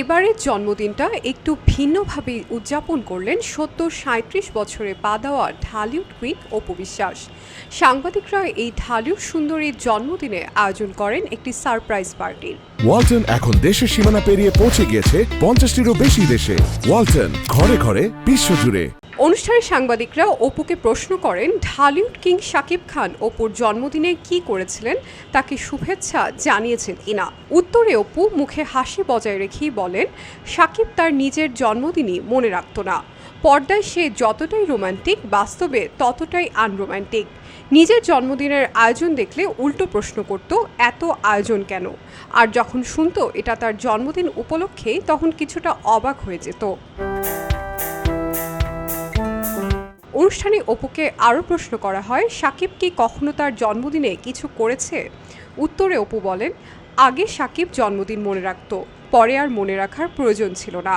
এবারের জন্মদিনটা একটু ভিন্নভাবে উদযাপন করলেন সত্তর সাঁত্রিশ বছরে পা দেওয়া ঢালিউড কুইন অপু বিশ্বাস। সাংবাদিকরা এই ঢালিউড সুন্দরীর জন্মদিনে আয়োজন করেন একটি সারপ্রাইজ পার্টির ওয়ালটন এখন দেশের সীমানা পেরিয়ে পৌঁছে গিয়েছে পঞ্চাশটিরও বেশি দেশে। ওয়ালটন ঘরে ঘরে বিশ্বজুড়ে। অনুষ্ঠানে সাংবাদিকরা অপুকে প্রশ্ন করেন, ঢালিউড কিং শাকিব খান অপুর জন্মদিনে কি করেছিলেন? তাকে শুভেচ্ছা জানিয়েছেন কিনা উত্তরে অপু মুখে হাসি বজায় রেখেই বলেন, শাকিব তার নিজের জন্মদিনই মনে রাখত না। পর্দায় সে যতটাই রোমান্টিক, বাস্তবে ততটাই আনরোম্যান্টিক নিজের জন্মদিনের আয়োজন দেখলে উল্টো প্রশ্ন করত, এত আয়োজন কেন? আর যখন শুনতো, এটা তার জন্মদিন উপলক্ষে তখন কিছুটা অবাক হয়ে যেত। অনুষ্ঠানে অপুকে আরও প্রশ্ন করা হয়, সাকিব কি কখনো তার জন্মদিনে কিছু করেছে? উত্তরে অপু বলেন, আগে সাকিব জন্মদিন মনে রাখত, পরে আর মনে রাখার প্রয়োজন ছিল না।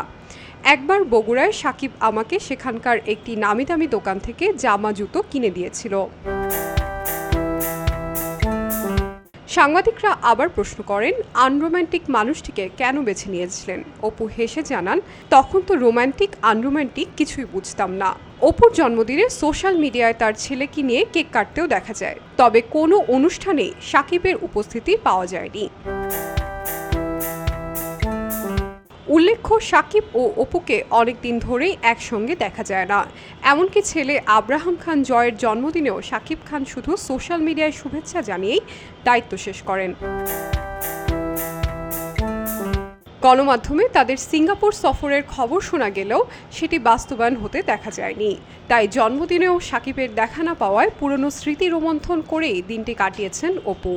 একবার বগুড়ায় সাকিব আমাকে সেখানকার একটি নামি দামি দোকান থেকে জামা জুতো কিনে দিয়েছিল। সাংবাদিকরা আবার প্রশ্ন করেন, আনরোম্যান্টিক মানুষটিকে কেন বেছে নিয়েছিলেন? অপু হেসে জানান, তখন তো রোম্যান্টিক আনরোম্যান্টিক কিছুই বুঝতাম না। অপুর জন্মদিনে সোশ্যাল মিডিয়ায় তার ছেলেকে নিয়ে কেক কাটতেও দেখা যায়। তবে কোনো অনুষ্ঠানে সাকিবের উপস্থিতি পাওয়া যায়নি। উল্লেখ্য, সাকিব ও অপুকে অনেক দিন ধরেই একসঙ্গে দেখা যায় না। এমনকি ছেলে আব্রাহাম খান জয়ের জন্মদিনেও সাকিব খান শুধু সোশ্যাল মিডিয়ায় শুভেচ্ছা জানিয়েই দায়িত্ব শেষ করেন। গণমাধ্যমে তাদের সিঙ্গাপুর সফরের খবর শোনা গেলেও সেটি বাস্তবায়ন হতে দেখা যায়নি। তাই জন্মদিনেও সাকিবের দেখা না পাওয়ায় পুরনো স্মৃতি রোমন্থন করেই দিনটি কাটিয়েছেন অপু।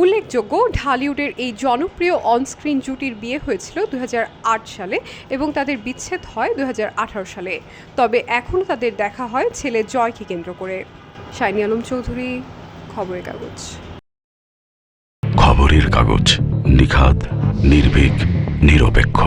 উল্লেখযোগ্য, ঢালিউডের এই জনপ্রিয় অনস্ক্রিন জুটির বিয়ে হয়েছিল দু হাজার আট সালে এবং তাদের বিচ্ছেদ হয় দু হাজার আঠারো সালে। তবে এখনও তাদের দেখা হয় ছেলে জয়কে কেন্দ্র করে। শাইনি আলম চৌধুরী, খবরের কাগজ। খবরের কাগজ নিখাত নির্ভীক, নিরপেক্ষ।